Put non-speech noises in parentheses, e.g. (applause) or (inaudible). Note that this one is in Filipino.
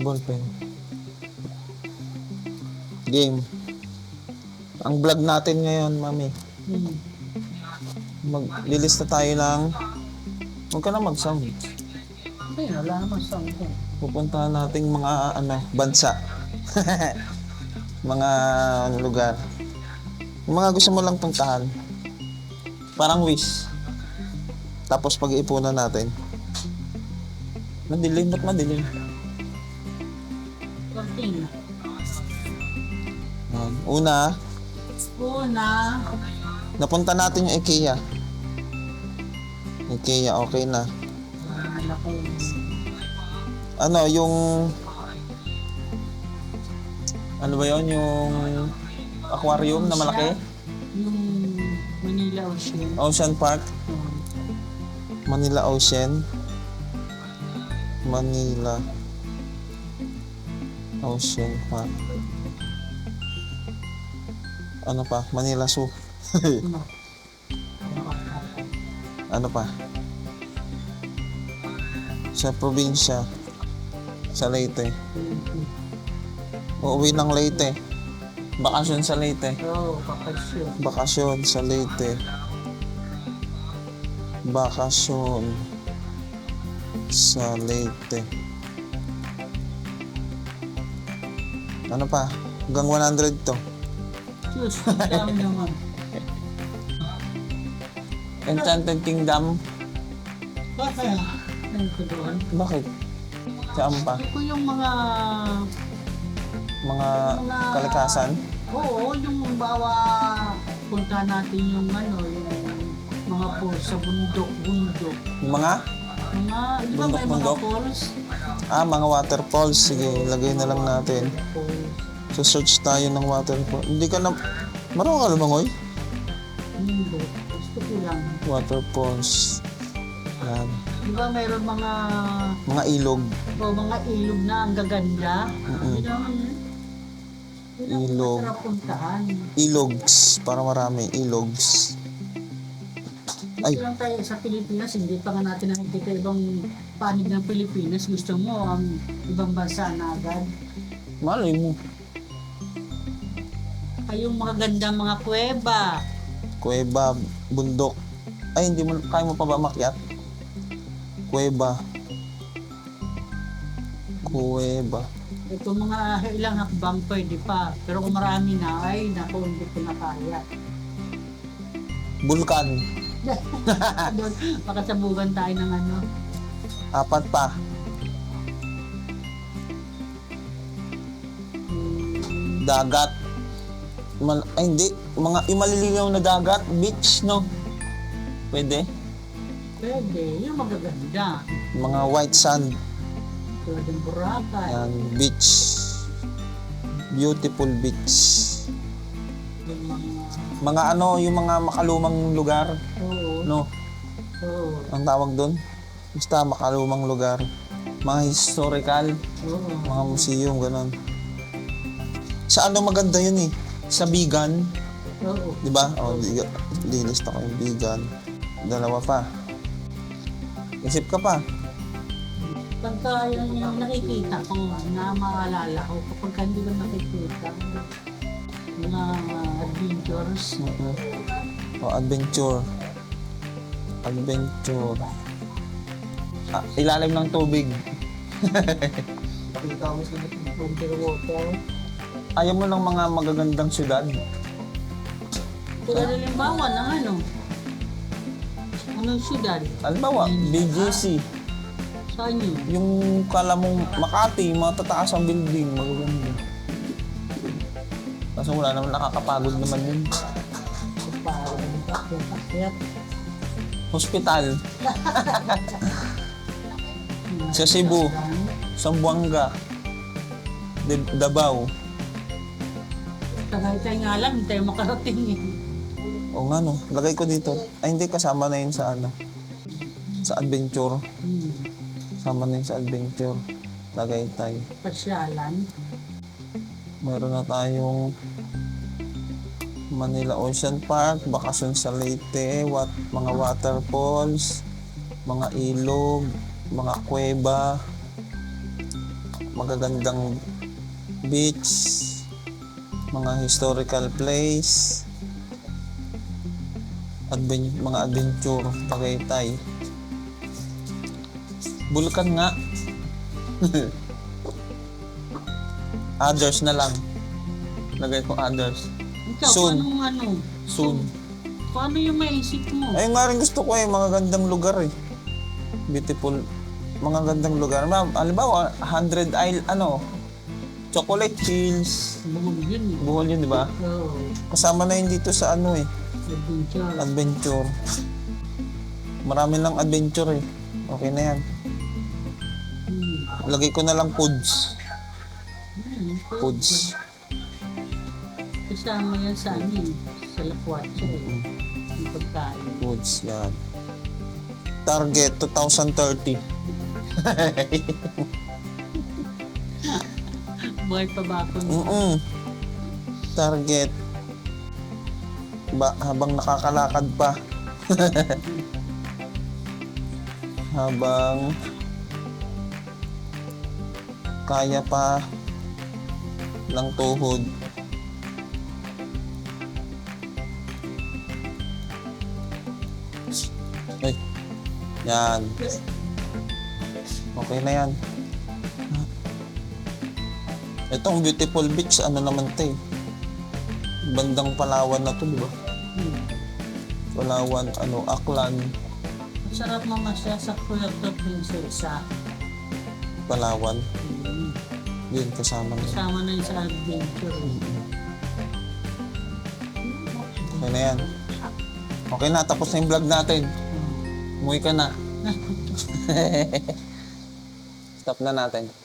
Ballpen. Game. Ang vlog natin ngayon, mami. Hmm. Maglilista tayo ng... Huwag ka na mag-sound. Ayun, wala naman sa ko. Pupuntahan nating mga ano, bansa. (laughs) mga lugar. Yung mga gusto mo lang puntahan. Parang wish. Tapos pag-iipunan natin. Madilim, ba't madilim? Konting. Yan. Una, Una, napunta natin yung IKEA. IKEA, okay na. ko Ano, yung... Ano ba yon Yung aquarium na malaki? yung Manila Ocean. Ocean Park. Manila Ocean. Manila Ocean Park. Ano pa? Manila Zoo. ano? Ano pa? Sa probinsya. Sa Leyte. Uuwi ng Leyte. Bakasyon sa Leyte. Oo, bakasyon. Bakasyon sa Leyte. Bakasyon sa Leyte. Ano pa? Hanggang 100 to. Diyos, ang dami naman. Enchanted Kingdom. Bakit? Ano ko doon? Bakit? Saan pa? Ito yung mga... Mga kalikasan? Oo, yung bawa punta natin yung ano, yung mga falls sa bundok, bundok. Mga? Mga, di ba may mga Bundok-bundok? falls? Ah, mga waterfalls. Sige, lagay na lang natin. Falls. So, search tayo ng waterfall. Hindi ka na... Marunong ka lumangoy? Bundok. Gusto ko lang. Waterfalls. Yan. Di ba mayroon mga Mga ilog. o mga ilog na ang gaganda? Mm-mm. Yun ang, yun ang Ilog. masarap puntahan. Ilogs. Para marami. Ilogs. Ay. Lang tayo sa Pilipinas, hindi pa nga natin nakikita ibang panig ng Pilipinas. Gusto mo ang ibang bansa na agad. Malay mo. Ay, yung mga gandang mga kuweba. Kuweba, bundok. Ay, hindi mo, kaya mo pa ba makyat? Kuweba. Kuweba. Ito mga ilang hakbang pwede pa. Pero kung marami na, ay naku, hindi ko na kaya. Bulkan. (laughs) Doon, makasabugan tayo ng ano. Apat pa. Dagat. Man, ay, hindi. Mga, yung malilinaw na dagat. Beach, no? Pwede. pwede, yung magaganda. Mga white sand. Tulad ng Boracay. Yan, beach. Beautiful beach. Mga, ano, yung mga makalumang lugar. oo, No? oo, Ang tawag doon? Basta makalumang lugar. Mga historical. oo. Mga museum, ganun. Sa ano maganda yun eh? Sa Bigan, Oo. di ba? O, di, lilista ko yung Bigan. Dalawa pa. Isip ka pa. Pagka yung, yung nakikita ko, na maalala ko, kapag hindi ko nakikita, mga adventures, Mhm. O, adventure. Adventure. Ah, ilalim ng tubig. underwater. (laughs) Ayaw mo ng mga magagandang syudad. Tulad halimbawa ng ano, anong syudad? Halimbawa, BGC. Saan yun? Yung kala mong Makati, matataas ang building, magaganda. Kaso wala naman nakakapagod naman yun. Parang akyat. Hospital, (laughs) sa Cebu, Zamboanga, De- Davao. Tagaytay nga lang, hindi tayo makarating eh. O nga no, lagay ko dito. Ay hindi, kasama na yun sa ano. Sa adventure. Hmm. Kasama na yun sa adventure. Lagay tayo. Pasyalan. Meron na tayong Manila Ocean Park, bakasyon sa Leyte, wat, mga waterfalls, mga ilog, mga kuweba, magagandang beach, mga historical place, adven- mga adventure, Tagaytay. Bulkan nga. (laughs) others na lang. Lagay ko others. Ikaw, Soon. anong ano? Soon. Kung ano yung maisip mo? Ay, nga rin gusto ko eh, mga gandang lugar eh. Beautiful, mga gandang lugar. Ma'am, halimbawa, 100 Isle, ano, Chocolate Hills, Bukod yun eh. Bohol yun, di ba? Oo. Kasama na yun dito sa ano eh, Adventure. adventure. Marami lang adventure eh. Okay na yan. Hmm. Lagay ko na lang foods. Foods. Kasama yan sa ano eh. Sa lakwatsa eh. Yung pagkain. Foods, yan. Target 2030. (laughs) Buhay pa ba ako? Mm Target. Ba, habang nakakalakad pa. (laughs) habang kaya pa ng tuhod. Ay. Yan. Okay na yan. Itong beautiful beach, ano naman to eh. Bandang Palawan na to, di ba? Palawan, ano, Aklan, Masarap mamasya sa Puerto Princesa. Palawan. Hmm. Yun, kasama na. Kasama na yun sa adventure. Okay na yan. Okay na, tapos na yung vlog natin. Umuwi ka na. (laughs) (laughs) Stop na natin.